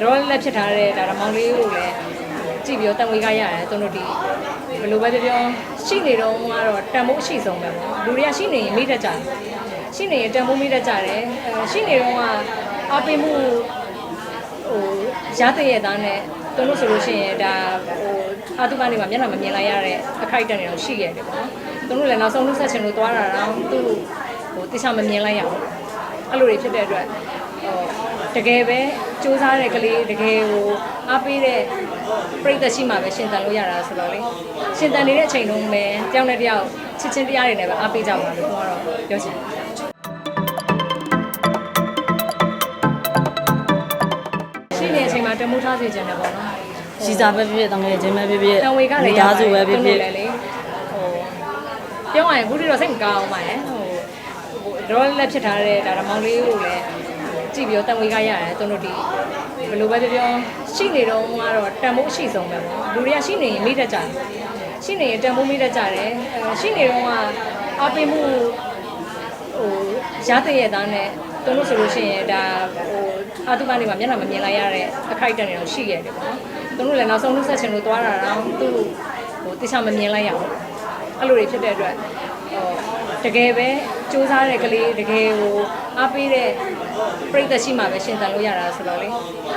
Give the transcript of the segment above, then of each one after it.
တော့လက်ဖြစ်ထားတဲ့ဒါဓမောင်လေးကိုလည်းကြည့်ပြီးတော့တန်ဝေးကရတယ်သူတို့ဒီဘယ်လိုပဲပြောပြောရှိနေတော့ကတော့တန်ဖိုးအရှိဆုံးပဲပေါ့လူတွေကရှိနေရင်မိတတ်ကြတယ်ရှိနေရင်တန်ဖိုးမိတတ်ကြတယ်အဲရှိနေတော့ကအပေးမှုဟိုရတဲ့ရသားနဲ့သူတို့ဆိုလို့ရှိရင်ဒါဟိုအာတုကနေမှမျက်နှာမမြင်လိုက်ရတဲ့အခိုက်အတန့်တွေတော့ရှိရတယ်ပေါ့နော်သူတို့လည်းနောက်ဆုံးလို့ဆက်ချင်လို့သွားတာတော့သူ့ဟိုတိကျမမြင်လိုက်ရဘူးအဲ့လိုတွေဖြစ်တဲ့အတွက်ဟို တကယ်ပဲစူးစမ်းတဲ့ကလေးတကယ်ဟိုအားပေးတဲ့ပြိတ္တရှိမှပဲရှင်တန်လို့ရတာဆိုတော့လေရှင်တန်နေတဲ့အချိန်တုန်းပဲတယောက်နဲ့တယောက်ချစ်ချင်းတရားတွေနဲ့ပဲအားပေးကြပါလို့ကျွန်တော်တော့ပြောချင်တယ်ရှိနေတဲ့အချိန်မှာတမိုးထားစေချင်တယ်ပေါ့နော်ရှိစားပဲဖြစ်ဖြစ်တငယ်ချင်းပဲဖြစ်ဖြစ်တံဝေကလည်းမိသားစုပဲဖြစ်ဖြစ်လည်းလေဟိုပြောရရင်ခုတိတော့စိတ်မကောင်းပါနဲ့ဟိုဟိုတော့လက်ဖြစ်ထားတဲ့ဒါဓမောင်လေးကိုလည်း ကြည့်ပြီးတော့တံဝေကရတယ်သူတို့ဒီဘယ်လိုပဲပြောပြောရှိနေတော့ကတော့တန်ဖိုးအရှိဆုံးပဲပေါ့လူတွေကရှိနေရင်မိတတ်ကြတယ်ရှိနေရင်တန်ဖိုးမိတတ်ကြတယ်အဲရှိနေတော့ကအပေးမှုဟိုရတဲ့ရသားနဲ့သူတို့ဆိုလို့ရှိရင်ဒါဟိုအာတုကနေမှမျက်နှာမမြင်လိုက်ရတဲ့အခိုက်အတန့်တွေတော့ရှိရတယ်ပေါ့နော်သူတို့လည်းနောက်ဆုံးလို့ဆက်ချင်လို့သွားတာတော့သူ့ဟိုတိကျမမြင်လိုက်ရဘူးအဲ့လိုတွေဖြစ်တဲ့အတွက်ဟို တကယ်ပဲစူးစမ်းတဲ့ကလေးတကယ်ဟိုအားပေးတဲ့ပြိတ္တရှိမှပဲရှင်တန်လို့ရတာဆိုတော့လေ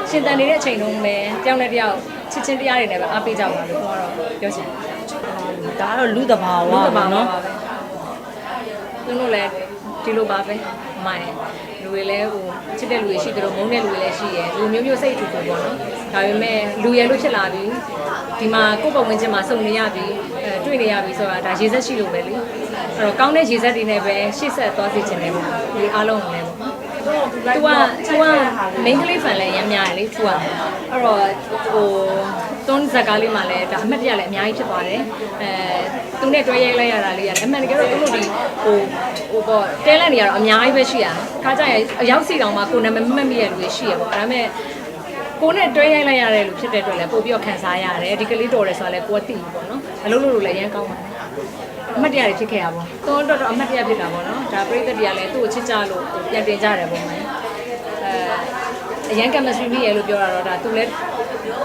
ရှင်တန်နေတဲ့အချိန်တုန်းပဲတယောက်နဲ့တယောက်ချစ်ချင်းတရားတွေနဲ့ပဲအားပေးကြပါလို့ကျွန်တော်တော့ပြောချင်တယ်ဒါကတော့လူတဘာဝဘာပါပါနော်ပါပဲသူတို့လည်းဒီလိုပါပဲမိုင်လူတွေလည်းဟိုချစ်တဲ့လူတွေရှိတယ်လို့မုန်းတဲ့လူတွေလည်းရှိရယ်လူမျိုးမျိုးစိတ်အတူတူပေါ့နော်ဒါပေမဲ့လူရယ်လို့ဖြစ်လာပြီဒီမှာကိုယ့်ဘဝဝင်ချင်းမှာစုံနေရပြီ အဲတွေ့နေရပြီဆိုတာဒါရေဆက်ရှိလို့ပဲလေအဲ့တော့ကောင်းတဲ့ရေဆက်တွေနဲ့ပဲရှေ့ဆက်သွားစေချင်တယ်ပေါ့ဒီအားလုံးလည်းပေါ့သူကသူက main ကလေး fan လည်းရမ်းများတယ်လေသူကအဲ့တော့ဟိုသွန်းဇက်ကားလေးမှာလည်းဒါအမှတ်တရလည်းအများကြီးဖြစ်သွားတယ်အဲသူနဲ့တွဲရိုက်လိုက်ရတာလေးရတယ်အမှန်တကယ်တော့သူတို့ဒီဟိုဟိုပေါ့တဲလက်နေရတော့အများကြီးပဲရှိရတာခါကြရရောက်စီတောင်မှကိုနာမည်မမှတ်မိရတဲ့လူတွေရှိရပေါ့ဒါပေမဲ့ ကိုနဲ့တွဲရိုက်လိုက်ရတဲ့လူဖြစ်တဲ့အတွက်လည်းပို့ပြီးတော့ခံစားရတယ်ဒီကလေးတော်တယ်ဆိုတာလည်းကိုယ်သိပြီပေါ့နော်အလုပ်လုပ်လို့လည်းရမ်းကောင်းပါတယ်အမှတ်တရတွေဖြစ်ခဲ့ရပါဘော။တော်တော်တော်အမှတ်တရဖြစ်တာပေါ့နော်။ဒါပြိသက်တွေကလည်းသူ့ကိုချစ်ကြလို့ပြန်တင်ကြတယ်ပေါ့မယ်။အဲအရန်ကမစထရီရဲ့လို့ပြောတာတော့ဒါသူလည်း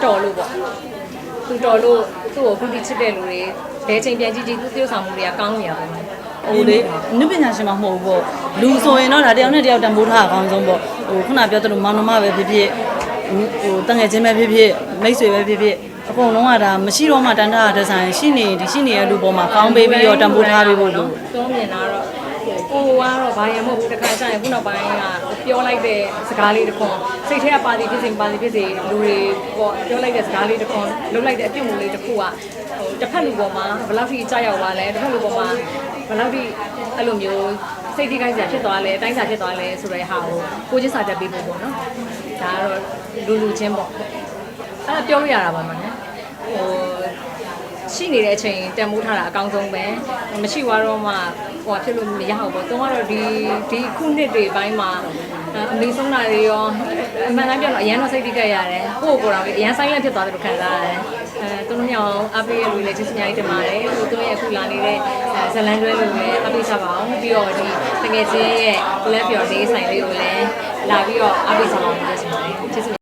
တော်လို့ပေါ့။သူတော်လို့သူ့ကိုခုတိချစ်တဲ့လူတွေဘယ်ချိန်ပြန်ကြည့်ကြည့်သူ့ tiêu ဆောင်မှုတွေကကောင်းနေရပါမယ်။ဟိုလေနုပညာရှင်မှမဟုတ်ဘူးပေါ့လူဆိုရင်တော့ဒါတယောက်နဲ့တယောက်တန်ဖိုးထားအကောင်းဆုံးပေါ့ဟိုခုနပြောသလိုမောင်နှမပဲဖြစ်ဖြစ် ဟိုတငယ်ချင်းပဲဖြစ်ဖြစ်မိတ်ဆွေပဲဖြစ်ဖြစ်အကုန်လုံးကဒါမရှိတော့မှတန်တာတဲ့ဆိုင်ရှိနေဒီရှိနေတဲ့လူပေါ်မှာကောင်းပေးပြီးတော့တန်ဖိုးထားပေးဖို့လို့သုံးမြင်တာတော့ကိုကတော့ဘာရမဟုတ်ဘူးတခါကျရင်ခုနောက်ပိုင်းကပြောလိုက်တဲ့စကားလေးတစ်ခွန်းစိတ်ထဲကပါတီဖြစ်စေပါတီဖြစ်စေလူတွေပေါ့ပြောလိုက်တဲ့စကားလေးတစ်ခွန်းလုပ်လိုက်တဲ့အပြုတ်မှုလေးတစ်ခုကဟိုတစ်ဖက်လူပေါ်မှာဘယ်လောက်ထိကြောက်ရောက်သွားလဲတစ်ဖက်လူပေါ်မှာဘယ်လောက်ထိအဲ့လိုမျိုးစိတ်ထိခိုက်စရာဖြစ်သွားလဲအတိုင်းစာဖြစ်သွားလဲဆိုတဲ့ဟာကိုကိုချင်းစာတက်ပေးဖို့ပေါ့နော် ဒါကတော့လူလူချင်းပေါ့အဲ့ဒါပြောလို့ရတာပါမနော်ဟိုရှိနေတဲ့အချိန်တန်မိုးထားတာအကောင်းဆုံးပဲမရှိသွားတော့မှဟိုဖြစ်လို့မရဘူးပေါ့တုံးကတော့ဒီဒီခုနှစ်တွေပိုင်းမှာအမေဆုံးတာတွေရောအမှန်တမ်းပြောတော့အရန်တော့စိတ်တိကျရတယ်ကိုယ့်ကိုယ်တော်အရန်ဆိုင်လန့်ဖြစ်သွားတယ်လို့ခံစားရတယ်အဲသူတို့ညောင်အပေးရလူလည်းကျေးဇူးများကြီးတင်ပါတယ်ဟိုသူရဲ့အခုလာနေတဲ့ဇလန်တွဲလူလည်းအပေးချပါအောင်ပြီးတော့ဒီတကယ်ချင်းရဲ့လက်ပြော်လေးဆိုင်လေးကိုလည်း လာပြီးတော့အပေးချပါအောင်ပြောချင်ပါတယ်ကျေးဇူး